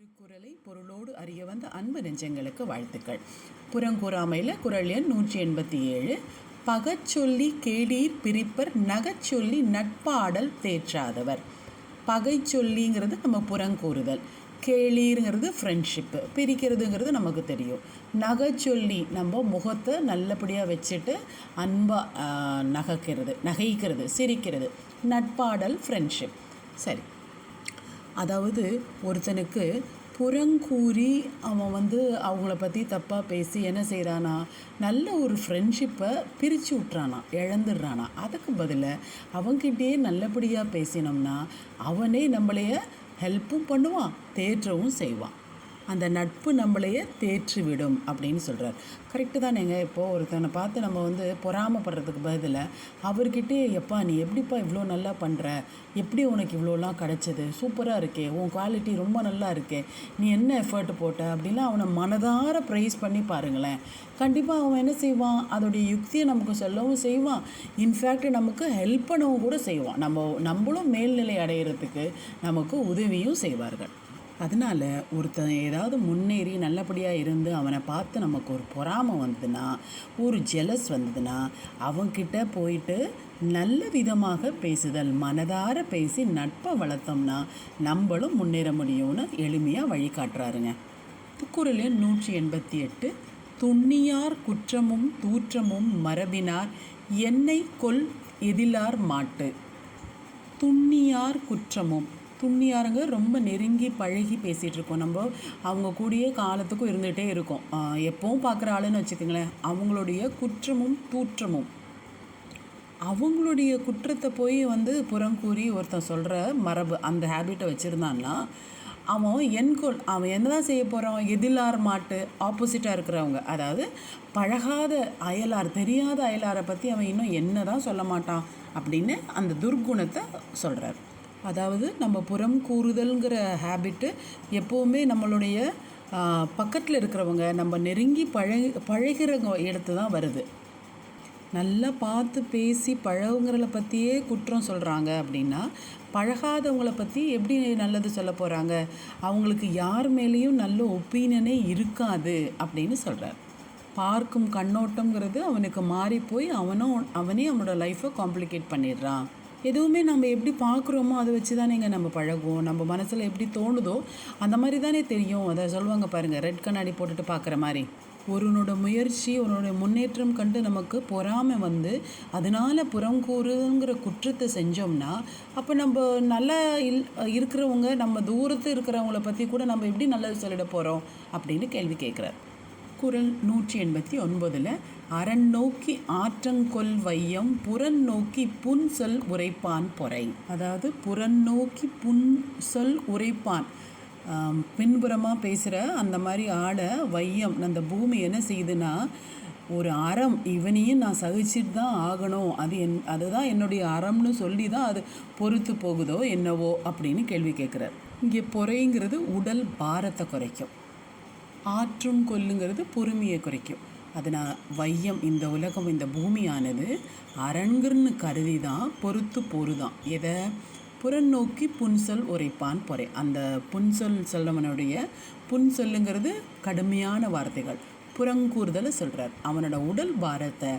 திருக்குறளை பொருளோடு அறிய வந்த அன்பு நெஞ்சங்களுக்கு வாழ்த்துக்கள். புறங்கூறாமையில் குரல் எண் நூற்றி எண்பத்தி ஏழு. பகச்சொல்லி கேடீர் பிரிப்பர் நகச்சொல்லி நட்பாடல் தேற்றாதவர். பகை சொல்லிங்கிறது நம்ம புறங்கூறுதல். கேளீருங்கிறது ஃப்ரெண்ட்ஷிப்பு பிரிக்கிறதுங்கிறது நமக்கு தெரியும். நகைச்சொல்லி நம்ம முகத்தை நல்லபடியாக வச்சுட்டு அன்பாக நகைக்கிறது நகைக்கிறது சிரிக்கிறது. நட்பாடல் ஃப்ரெண்ட்ஷிப் சரி. அதாவது ஒருத்தனுக்கு புறங்கூறி அவன் வந்து அவங்கள பற்றி தப்பாக பேசி என்ன செய்கிறானா நல்ல ஒரு ஃப்ரெண்ட்ஷிப்பை பிரித்து விட்றானா இழந்துடுறானா. அதுக்கு பதிலாக அவன்கிட்டயே நல்லபடியாக பேசினோம்னா அவனே நம்மளைய ஹெல்ப்பும் பண்ணுவான் தேற்றவும் செய்வான். அந்த நட்பு நம்மளையே தேற்றி விடும் அப்படின்னு சொல்கிறார் கரெக்டு தானேங்க. இப்போது ஒருத்தனை பார்த்து நம்ம வந்து பொறாமப்படுறதுக்கு பதிலாக அவர்கிட்டே எப்பா நீ எப்படிப்பா இவ்வளோ நல்லா பண்ணுற எப்படி உனக்கு இவ்வளோலாம் கிடச்சிது? சூப்பராக இருக்கே. உன் குவாலிட்டி ரொம்ப நல்லா இருக்கே. நீ என்ன எஃபர்ட் போட்ட? அப்படின்லாம் அவனை மனதார ப்ரைஸ் பண்ணி பாருங்களேன். கண்டிப்பாக அவன் என்ன செய்வான்? அதோடைய யுக்தியை நமக்கு சொல்லவும் செய்வான். இன்ஃபேக்ட் நமக்கு ஹெல்ப் பண்ணவும் கூட செய்வான். நம்ம நம்மளும் மேல்நிலை அடையிறதுக்கு நமக்கு உதவியும் செய்வார்கள். அதனால் ஒருத்தன் ஏதாவது முன்னேறி நல்லபடியாக இருந்து அவனை பார்த்து நமக்கு ஒரு பொறாமை வந்ததுன்னா ஒரு ஜெலஸ் வந்ததுன்னா அவன்கிட்ட போயிட்டு நல்ல விதமாக பேசுதல் மனதார பேசி நட்பை வளர்த்தோம்னா நம்மளும் முன்னேற முடியும்னு எளிமையாக வழிகாட்டுறாருங்க. திருக்குறள் நூற்றி எண்பத்தி எட்டு துண்ணியார் குற்றமும் தூற்றமும் மரபினார் என்னை கொல் எதிலார் மாட்டு. துண்ணியார் குற்றமும் துண்ணியாருங்க ரொம்ப நெருங்கி பழகி பேசிகிட்டு இருக்கோம் நம்ம. அவங்க கூடயே காலத்துக்கும் இருந்துகிட்டே இருக்கோம். எப்போவும் எப்பவும் பார்க்குற ஆளுன்னு வச்சுக்கோங்களேன் அவங்களுடைய குற்றமும் தூற்றமும். அவங்களுடைய குற்றத்தை போய் வந்து புறம் கூறி ஒருத்தன் சொல்கிற மரபு அந்த ஹேபிட்டை வச்சுருந்தான்னா அவன் என்கொள் அவன் என்ன தான் செய்ய போகிறான் எதிலார் மாட்டு ஆப்போசிட்டாக இருக்கிறவங்க. அதாவது பழகாத அயலார் தெரியாத அயலாரை பற்றி அவன் இன்னும் என்ன தான் சொல்ல மாட்டான் அப்படின்னு அந்த துர்குணத்தை சொல்கிறார் அதாவது நம்ம புறம் கூறுதல்ங்கிற ஹேபிட்டு எப்போவுமே நம்மளுடைய பக்கத்தில் இருக்கிறவங்க நம்ம நெருங்கி பழகி பழகிற இடத்து தான் வருது. நல்லா பார்த்து பேசி பழகுங்கிறத பற்றியே குற்றம் சொல்கிறாங்க அப்படின்னா பழகாதவங்கள பற்றி எப்படி நல்லது சொல்ல போகிறாங்க அவங்களுக்கு யார் மேலேயும் நல்ல ஒப்பீனியனே இருக்காது அப்படின்னு சொல்கிறார் பார்க்கும் கண்ணோட்டங்கிறது அவனுக்கு மாறி போய் அவனும் அவனே அவனோட லைஃப்பை காம்ப்ளிகேட் பண்ணிடுறான். எதுவுமே நம்ம எப்படி பார்க்குறோமோ அதை வச்சு தானேங்க நம்ம பழகுவோம். நம்ம மனசில் எப்படி தோணுதோ அந்த மாதிரி தானே தெரியும். அதை சொல்லுவாங்க பாருங்கள் ரெட் கண்ணாடி போட்டுட்டு பார்க்குற மாதிரி. ஒருவனோட முயற்சி ஒருவனுடைய முன்னேற்றம் கண்டு நமக்கு பொறாமை வந்து அதனால் புறங்கூறுங்கிற குற்றத்தை செஞ்சோம்னா அப்போ நம்ம நல்லா இல் இருக்கிறவங்க நம்ம தூரத்து இருக்கிறவங்கள பற்றி கூட நம்ம எப்படி நல்லது சொல்லிட போகிறோம் அப்படின்னு கேள்வி கேட்குறார். குரல் நூற்றி எண்பத்தி ஒன்பதில் அரண் நோக்கி ஆற்றங்கொல் வையம் புறன் நோக்கி புன் சொல் உரைப்பான் பொறை. அதாவது புறன் நோக்கி புன் சொல் உரைப்பான். பின்புறமாக பேசுகிற அந்த மாதிரி ஆளை வையம் அந்த பூமி என்ன செய்யுதுன்னா ஒரு அறம் இவனையும் நான் சகிச்சிட்டு தான் ஆகணும். அது என் அதுதான் என்னுடைய அறம்னு சொல்லி தான் அது பொறுத்து போகுதோ என்னவோ அப்படின்னு கேள்வி கேட்குறார். இங்கே பொறைங்கிறது உடல் பாரத்தை குறைக்கும். ஆற்றும் கொல்லுங்கிறது பொறுமையை குறைக்கும். அதனால் வையம் இந்த உலகம் இந்த பூமியானது அரண்கர்னு கருதி தான் பொறுத்து போருதான் எதை புறநோக்கி புன்சொல் உரைப்பான் பொறை. அந்த புன்சொல் சொல்லவனுடைய புன்சொல்லுங்கிறது கடுமையான வார்த்தைகள். புறங்கூறுதலை சொல்கிறார் அவனோட உடல் பாரத்தை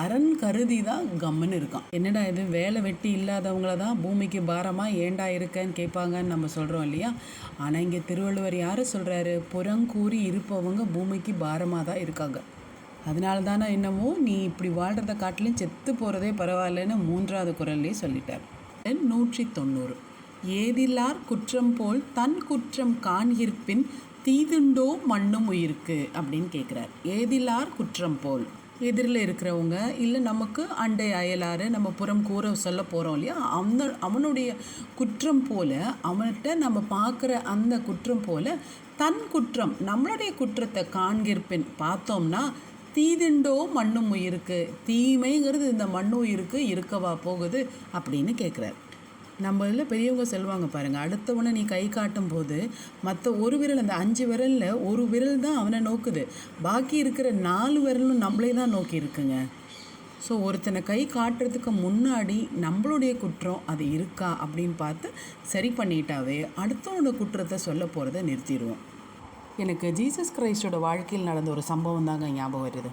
அரண் கருதி தான் கம்முன்னு இருக்கான். என்னடா இது? வேலை வெட்டி இல்லாதவங்கள தான் பூமிக்கு பாரமாக ஏண்டா இருக்கன்னு கேட்பாங்கன்னு நம்ம சொல்கிறோம் இல்லையா? ஆனால் இங்கே திருவள்ளுவர் யார் சொல்கிறாரு புறங்கூறி இருப்பவங்க பூமிக்கு பாரமாக தான் இருக்காங்க. அதனால தானே என்னமோ நீ இப்படி வாழ்கிறத காட்டிலும் செத்து போகிறதே பரவாயில்லன்னு மூன்றாவது குரல்லே சொல்லிட்டார். நூற்றி தொண்ணூறு ஏதிலார் குற்றம் போல் தன் குற்றம் காண்கிற்பின் தீதுண்டோ மண்ணும் உயிருக்கு அப்படின்னு கேட்குறார் ஏதிலார் குற்றம் போல். எதிரில் இருக்கிறவங்க இல்லை நமக்கு அண்டை அயலாறு நம்ம புறம் கூற சொல்ல போகிறோம் இல்லையா? அந்த அவனுடைய குற்றம் போல் அவன்கிட்ட நம்ம பார்க்குற அந்த குற்றம் போல் தன் குற்றம் நம்மளுடைய குற்றத்தை காண்கிற்பின் பார்த்தோம்னா தீதிண்டோ மண்ணும் உயிருக்கு. தீமைங்கிறது இந்த மண் உயிருக்கு இருக்கவா போகுது அப்படின்னு கேட்குறாரு நம்ம இதில் பெரியவங்க சொல்லுவாங்க பாருங்கள் அடுத்தவனை நீ கை காட்டும் போது மற்ற ஒரு விரல் அந்த அஞ்சு விரலில் ஒரு விரல் தான் அவனை நோக்குது. பாக்கி இருக்கிற நாலு விரலும் நம்மளே தான் நோக்கி இருக்குங்க. ஸோ ஒருத்தனை கை காட்டுறதுக்கு முன்னாடி நம்மளுடைய குற்றம் அது இருக்கா அப்படின்னு பார்த்து சரி பண்ணிட்டாவே அடுத்தவனோட குற்றத்தை சொல்ல போகிறத நிறுத்திடுவோம். எனக்கு ஜீசஸ் கிரைஸ்டோட வாழ்க்கையில் நடந்த ஒரு சம்பவம் தாங்க ஞாபகம் வருது.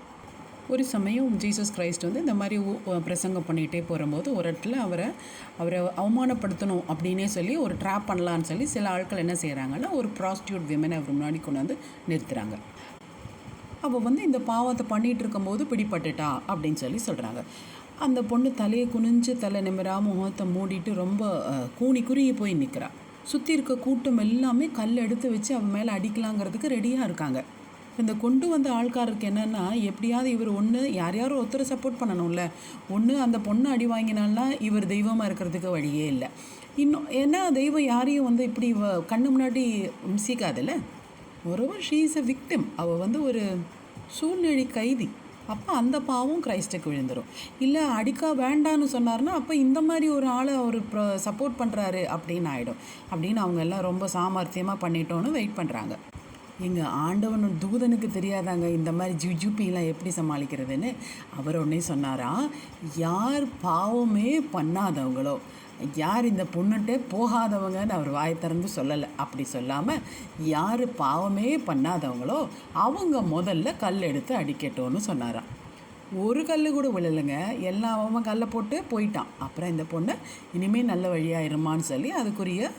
ஒரு சமயம் ஜீசஸ் கிரைஸ்ட் வந்து இந்த மாதிரி பிரசங்கம் பண்ணிகிட்டே போகும்போது ஒரு இடத்துல அவரை அவரை அவமானப்படுத்தணும் அப்படின்னே சொல்லி ஒரு ட்ராப் பண்ணலான்னு சொல்லி சில ஆட்கள் என்ன செய்கிறாங்கன்னா ஒரு ப்ராஸ்டியூட் விமனை அவர் முன்னாடி கொண்டு வந்து நிறுத்துகிறாங்க அவள் வந்து இந்த பாவத்தை பண்ணிகிட்டு இருக்கும்போது பிடிப்பட்டுட்டா அப்படின்னு சொல்லி சொல்கிறாங்க அந்த பொண்ணு தலையை குனிஞ்சு தலை நிமிராமல் முகத்தை மூடிட்டு ரொம்ப கூனி குறுகி போய் நிற்கிறாள் சுற்றி இருக்க கூட்டம் எல்லாமே கல் எடுத்து வச்சு அவன் மேலே அடிக்கலாங்கிறதுக்கு ரெடியாக இருக்காங்க. இந்த கொண்டு வந்த ஆள்காரருக்கு என்னென்னா எப்படியாவது இவர் ஒன்று யார் யாரோ ஒருத்தரை சப்போர்ட் பண்ணணும்ல. ஒன்று அந்த பொண்ணு அடி வாங்கினால்னா இவர் தெய்வமாக இருக்கிறதுக்கு வழியே இல்லை. இன்னும் ஏன்னா தெய்வம் யாரையும் வந்து இப்படி வ- கண்ணு முன்னாடி இம்சிக்காதுல்ல ஒருவர் ஷீ இஸ் அ விக்டிம் அவள் வந்து ஒரு சூழ்நிலை கைதி. அப்போ அந்த பாவம் கிரைஸ்டுக்கு விழுந்துடும் இல்லை அடிக்கா வேண்டான்னு சொன்னார்னா அப்போ இந்த மாதிரி ஒரு ஆளை அவர் சப்போர்ட் பண்ணுறாரு அப்படின்னு ஆகிடும் அப்படின்னு அவங்க எல்லாம் ரொம்ப சாமர்த்தியமாக பண்ணிட்டோன்னு வெயிட் பண்ணுறாங்க எங்கள் ஆண்டவனும் தூதனுக்கு தெரியாதாங்க இந்த மாதிரி ஜுஜுப்பிலாம் எப்படி சமாளிக்கிறதுன்னு? அவர் உடனே சொன்னாரா யார் பாவமே பண்ணாதவங்களோ யார் இந்த பொண்ணுகிட்டே போகாதவங்கன்னு அவர் வாய் திறந்து சொல்லலை. அப்படி சொல்லாமல் யார் பாவமே பண்ணாதவங்களோ அவங்க முதல்ல கல் எடுத்து அடிக்கட்டோன்னு சொன்னாராம். ஒரு கல் கூட விழலைங்க. எல்லாம் அவன் கல்லை போட்டு போயிட்டான். அப்புறம் இந்த பொண்ணை இனிமேல் நல்ல வழியாக இருமான்னு சொல்லி அதுக்குரிய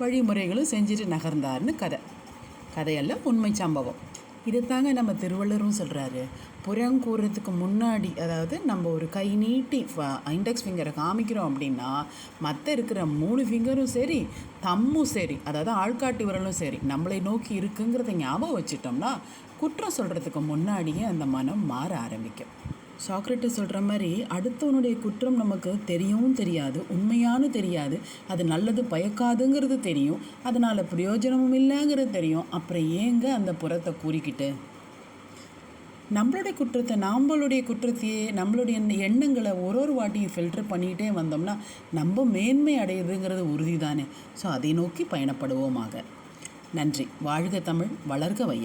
வழிமுறைகளும் செஞ்சுட்டு நகர்ந்தார்னு கதை. கதையெல்லாம் உண்மை சம்பவம். இதைத்தாங்க நம்ம திருவள்ளுவரும் சொல்கிறாரு புறம் கூறுறதுக்கு முன்னாடி அதாவது நம்ம ஒரு கை நீட்டி இண்டெக்ஸ் ஃபிங்கரை காமிக்கிறோம் அப்படின்னா மற்ற இருக்கிற மூணு ஃபிங்கரும் சரி தம்மும் சரி அதாவது ஆள்காட்டி விரலும் சரி நம்மளை நோக்கி இருக்குங்கிறத ஞாபகம் வச்சுட்டோம்னா குற்றம் சொல்கிறதுக்கு முன்னாடியே அந்த மனம் மாற ஆரம்பிக்கும். சாக்ரட்டிஸ் சொல்கிற மாதிரி அடுத்தவனுடைய குற்றம் நமக்கு தெரியவும் தெரியாது உண்மையானு தெரியாது. அது நல்லது பயக்காதுங்கிறது தெரியும். அதனால் பிரயோஜனமும் இல்லைங்கிறது தெரியும். அப்புறம் ஏங்க அந்த புறத்தை கூறிக்கிட்டு? நம்மளுடைய குற்றத்தை நம்மளுடைய குற்றத்தையே நம்மளுடைய எண்ணங்களை ஒரு ஒரு வாட்டியும் ஃபில்டர் பண்ணிகிட்டே வந்தோம்னா நம்ம மேன்மை அடையுதுங்கிறது உறுதி தானே ஸோ அதை நோக்கி பயணப்படுவோமாக. நன்றி. வாழ்க தமிழ் வளர்க வையகம்.